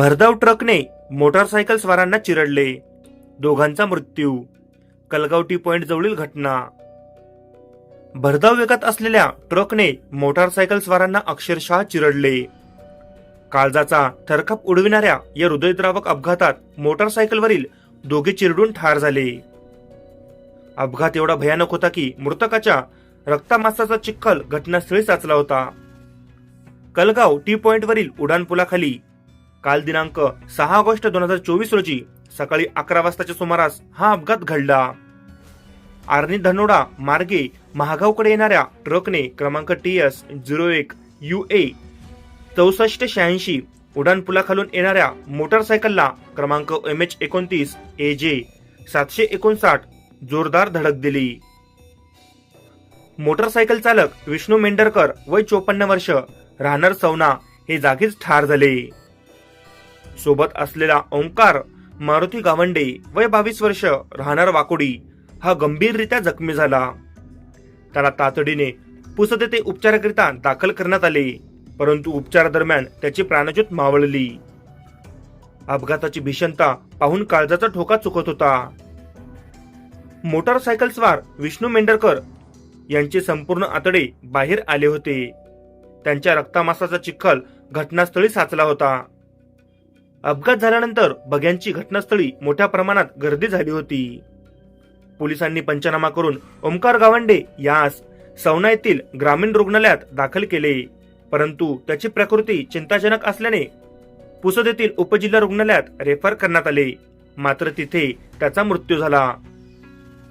भरधाव ट्रकने मोटारसायकल स्वारांना चिरडले. दोघांचा मृत्यू. कलगाव टी पॉइंट जवळील घटना. भरधाव वेगात असलेल्या ट्रकने मोटारसायकल स्वारांना अक्षरशः चिरडले. काळजाचा थरकाप उडविणाऱ्या या हृदयद्रावक अपघातात मोटारसायकलवरील दोघे चिरडून ठार झाले. अपघात एवढा भयानक होता की मृतकाच्या रक्तामासाचा चिखल घटनास्थळी साचला होता. कलगाव टी पॉइंटवरील उड्डाणपुलाखाली काल दिनांक सहा ऑगस्ट दोन हजार चोवीस रोजी सकाळी अकरा वाजताच्या सुमारास हा अपघात घडला. आर्नी धनोडा मार्गे महागावकडे येणाऱ्या ट्रकने क्रमांक टी एस झिरो एक यू ए चौसष्ट शहाऐंशी उड्डाणपुलाखालून येणाऱ्या मोटारसायकलला क्रमांक एम एच एकोणतीस ए जे सातशे एकोणसाठ जोरदार धडक दिली. मोटारसायकल चालक विष्णू मेंढरकर वय चोपन्न वर्ष राहणार सवना हे जागीच ठार झाले. सोबत असलेला ओंकार मारुती गावंडे वय बावीस वर्ष राहणार वाकोडी. हा गंभीररित्या जखमी झाला. त्याला तातडीने पुसद येथे उपचाराकरिता दाखल करण्यात आले परंतु उपचारादरम्यान त्याची प्राणज्योत मावळली. अपघाताची भीषणता पाहून काळजाचा ठोका चुकत होता. मोटारसायकल स्वार विष्णू मेंढरकर यांचे संपूर्ण आतडे बाहेर आले होते. त्यांच्या रक्तामासाचा चिखल घटनास्थळी साचला होता. अपघात झाल्यानंतर बघ्यांची घटनास्थळी मोठ्या प्रमाणात गर्दी झाली होती. पोलिसांनी पंचनामा करून ओमकार गावंडे यास सवना येथील ग्रामीण रुग्णालयात दाखल केले. परंतु त्याची प्रकृती चिंताजनक असल्याने पुसद येथील उपजिल्हा रुग्णालयात रेफर करण्यात आले. मात्र तिथे त्याचा मृत्यू झाला.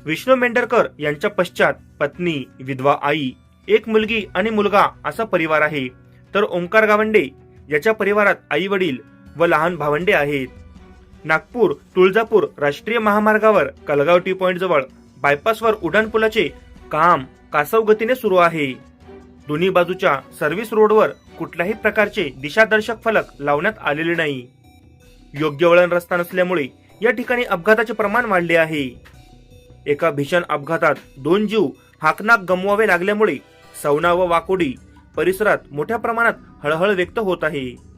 विष्णू मेंढरकर यांच्या पश्चात पत्नी विधवा आई एक मुलगी आणि मुलगा असा परिवार आहे. तर ओंकार गावंडे याच्या परिवारात आई वडील व लहान भावंडे आहेत. नागपूर तुळजापूर राष्ट्रीय महामार्गावर कलगाव टी पॉइंट जवळ बायपासवर उड्डाणपुलाचे काम कासव गतीने सुरू आहे. दोन्ही बाजूच्या सर्व्हिस रोडवर कुठल्याही प्रकारचे दिशादर्शक फलक लावण्यात आलेले नाही. योग्य वळण रस्ता नसल्यामुळे या ठिकाणी अपघाताचे प्रमाण वाढले आहे. एका भीषण अपघातात दोन जीव हाकनाक गमवावे लागल्यामुळे सवना व वाकोडी परिसरात मोठ्या प्रमाणात हळहळ व्यक्त होत आहे.